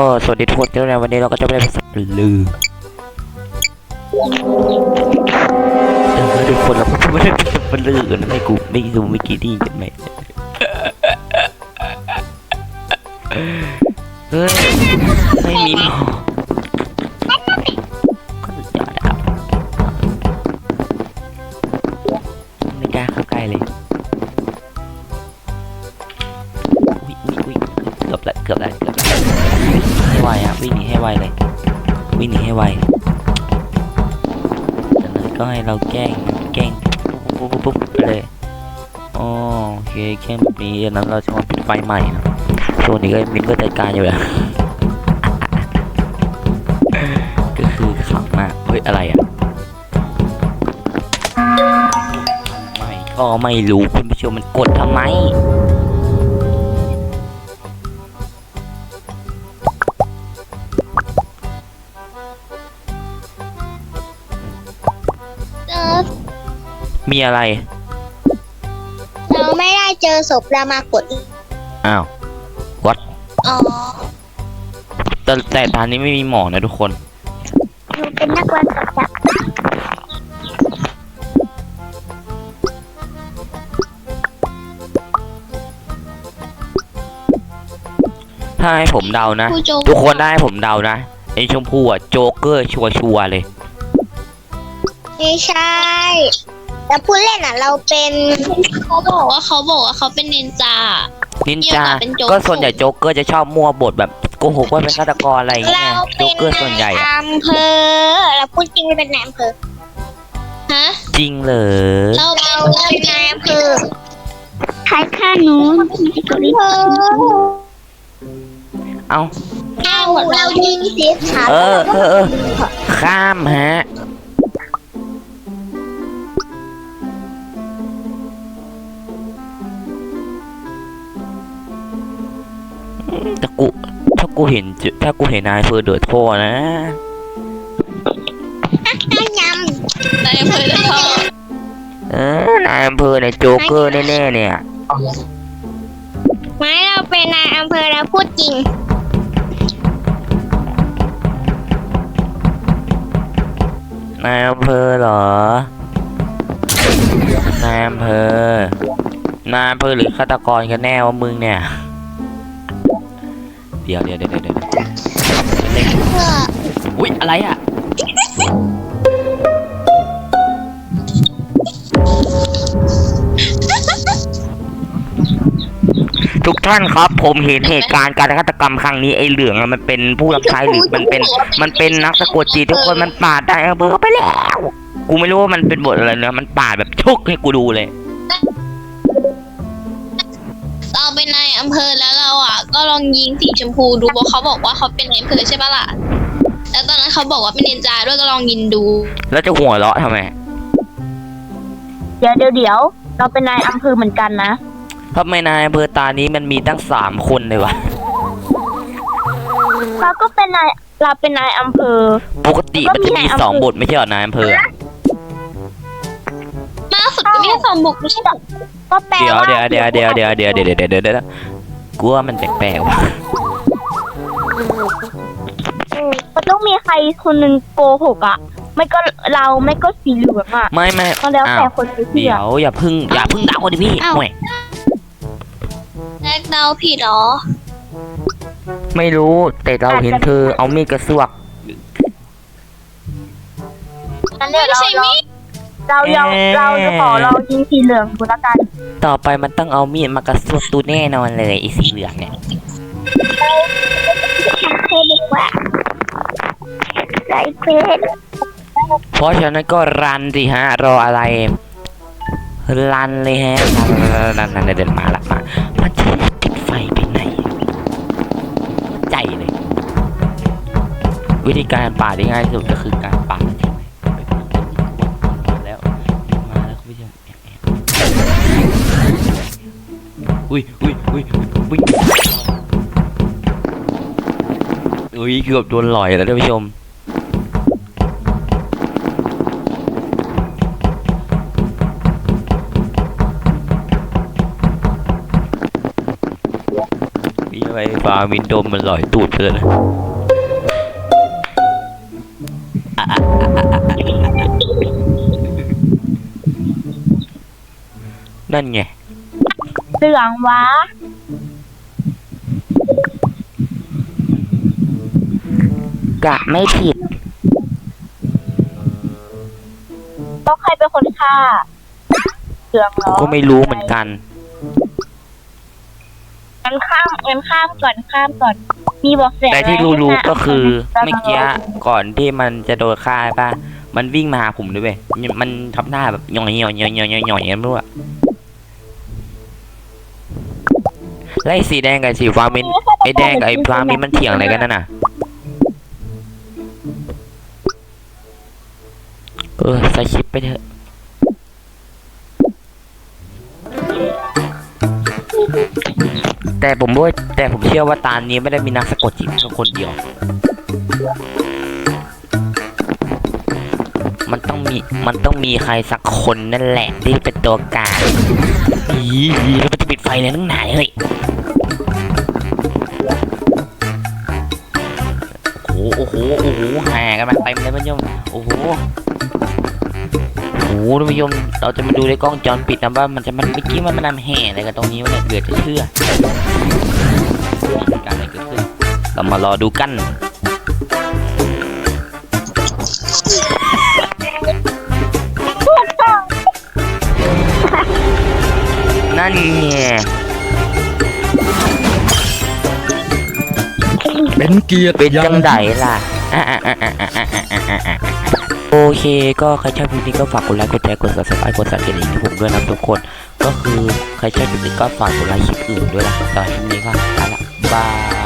ก็สวัสดีทุกคนที่ในวันนี้เราก็จะไปเป็นสับลือเออทุกคนเราก็ไม่ได้เป็นสับลือกันไม่กูไม่กูไม่กี่ดีกันไหมเฮ้ยไม่มีหมอก็สุดยอดนะครับไม่กล้าเข้าใกล้เลยอุ้ยอุ้ยอุ้ยเกือบละเกือบละเกือบละให้ ไวอะวิ่งหนีให้ไวเลย วิ่งหนีให้ไวจากนั้นก็ให้เราแกล้งแกล้งปุ๊บปุ๊บปุ๊บไปเลยโอเคแกล้งแบบนี้จากนั้นเราจะมาปิดไฟใหม่นะช่วงนี้ก็มินก็จัดการอยู่แล้วก็คือขำมากเฮ้ยอะไรอะไม่ก็ไม่รู้คุณผู้ชมมันกดทำไม เจอมีอะไร เราไม่ได้เจอศพเรามากดอ้าวอ๋อแต่แต่ตอนนี้ไม่มีหมอนะทุกคน หนูเป็นนักวันกับจับถ้าให้ผมเดานะ ผู้โจทุกคนได้ให้ผมเดานะไอ้ชมพู่อะโจ๊กเกอร์ชัวชัวร์ๆเลย ไม่ใช่ แต่ผู้เล่นอะ เราเป็นเขาบอกว่าเขาบอกว่าเขาเป็นนินจา นินเกี่ยวจากับเป็นโจ๊ก ก็ส่วนใหญ่โจ๊กเกอร์จะชอบมั่วบทแบบโกหกว่าเป็นฆาตกรอะไรอย่างเงี้เรายโจ๊เป็กนเกอร์ส่วนใหญ่อะอำเภอเราพูดจริงเป็นนายอำเภอฮะ จริงเหรอ เราเราเป็นเป็นนายอำเภอใครฆ่าหนูอำเภอเอ้าเอาเรายิงสีขาวเออเออเออข้ามฮะ แต่กูถ้ากูเห็นเจถ้ากูเห็นนายเฟอร์เดือดพ่อนะน้ำยในอำเภอเดอะทอเออนายอำเภอเนี่ยโจ๊กเกอร์แน่ๆเนี่ยำไม่เราเป็นนายอำเภอเราพูดจริงนายอำเภอเหรอนายอำเภอนายอำเภอหรือฆาตกรกันแน่ว่ามึงเนี่ย เดี๋ยวเดี๋ยวเดี๋ยวเดี๋ยวเดี๋ยวเด็กเพื่ออุ๊ยอะไรอะทุกท่านครับ ผมเห็นเหตุการณ์การฆาตกรรมครั้งนี้ไอ้เหลืองอะมันเป็นผู้รับใช้หรือมันเป็นมันเป็นนักสะกดจิตทุกคนมันปาดได้เอาเบอร์ไปแล้ว กูไม่รู้ว่ามันเป็นบทอะไรเนะมันปาดแบบชุกให้กูดูเลย เราเป็นนายอำเภอแล้วเราอะ ก็ลองยิงสีชมพูดูเพราะเขาบอกว่าเขาเป็นนายอำเภอใช่ปะล่ะ แล้วตอนนั้นเขาบอกว่าเป็นนินจาด้วยก็ลองยิงดู แล้วจะหัวเราะทำไมเดี๋ยวเดี๋ยวเดี๋ยวเราเป็นนายอำเภอเหมือนกันนะทำไมนายอำเภอตานี้มันมีตั้งสามคนเลยวะ เราก็เป็นนายเราเป็นนายอำเภอปกติมันจะมีสองบทไม่ใช่เหรอนายอำเภออะมากสุดก็ มีแค่สองบุกไม่ใช่เหรอก็แปลเดี๋ยวว่าเดี๋ยวเดี๋ยวเดี๋ยวเดี๋ยวเดี๋ยวเดี๋ยวเดี๋ยวเดี๋ยวเดี๋ยวกูว่ามันแปลกๆว่ะเออมันต้องมีใครคนหนึ่งโกหกอะ ไม่ก็เราไม่ก็สีเหลืองอะไม่ไม่ก็แล้วอ้าแต่วคนจะเชื่เดี๋อยวอย่าพึ่งอย่าพึ่งด่าคนดิพี่ห่วยแรกเดาผิดเหรอ ไม่รู้แต่เราเห็นเธอเอามีดกระซวกงั้นเดี๋ยวไม่เราใช่เรามีด เรายอมเอ๊ะเราจะขอเรายิงสีเหลืองดูละกันต่อไปมันต้องเอามีดมากระซวกตูแน่นอนเลยไอ้สีเหลืองเนี่ยเพศดีกว่าไรเพศเพราะฉะนั้นก็รันสิฮะ รออะไรรันเลยฮะรันรันรันเดินมาละมามันจะติดไฟไปไหนใจเลย วิธีการป่าดที่ง่ายที่สุดก็คือการ อุ้ยอุ้ยอุ้ยอุ้ยอุ้ยเกือบโดนหลอยแล้วท่านผู้ชมมีอะไรฟ้าวินโดว์มันลอยตูดเพื่อนอะอะอะอะอะอะนั่นไง เสื่องวะกะไม่ผิด ต้องใครเป็นคนฆ่าเสื่องเหรอก็ไม่รู้เหมือนกัน งั้นข้ามงั้นข้ามก่อนข้ามก่อน มีบอกแสแต่ที่อะไรรู้ให้ๆก็คือเราเมื่อกี้ก่อนที่มันจะโดนฆ่าป่ะ มันวิ่งมาหาผมด้วยเว้ยมันทำหน้าแบบหย่อยหย่อยหย่อยหย่อยหย่อยหย่อยไม่รู้อะ แล้วไอสีแดงกับสีฟ้ามินไอแดงกับไอฟ้ามินมันเถียงอะไรกันนั่นน่ะเออสคริปไปเถอะแต่ผมว่าแต่ผมเชื่อว่าตานี้ไม่ได้มีนักสะกดจิตแค่คนเดียว มันต้องมี มันต้องมีใครสักคนนั่นแหละที่เป็นตัวกางอีอีแล้วมันจะปิดไฟเลยตั้งไหนเฮ้ย โอ้โหโอ้โหแห่กันมาเต็มเลยท่านผู้ชมโอ้โหโอ้โหท่านผู้ชมเราจะมาดูในกล้องวงจรปิดนะว่ามันจะมันเมื่อกี้มันมันนำแห่อะไรกันตรงนี้วะเนี่ยเดือดจะเชื่อมีการอะไรเกิดขึ้นเรามารอดูกัน มเกียรติเป็นจังไดล่ะโอเค ก็ใครชอบคลิปนี้ก็ฝากกดไลค์กดแชร์กดซับสไครต์กดสั่นกระดิ่งให้ผมด้วยนะทุกคน ก็คือใครชอบคลิปนี้ก็ฝากกดไลค์คลิปอื่นด้วยนะตอนนี้ก็ไปละบาย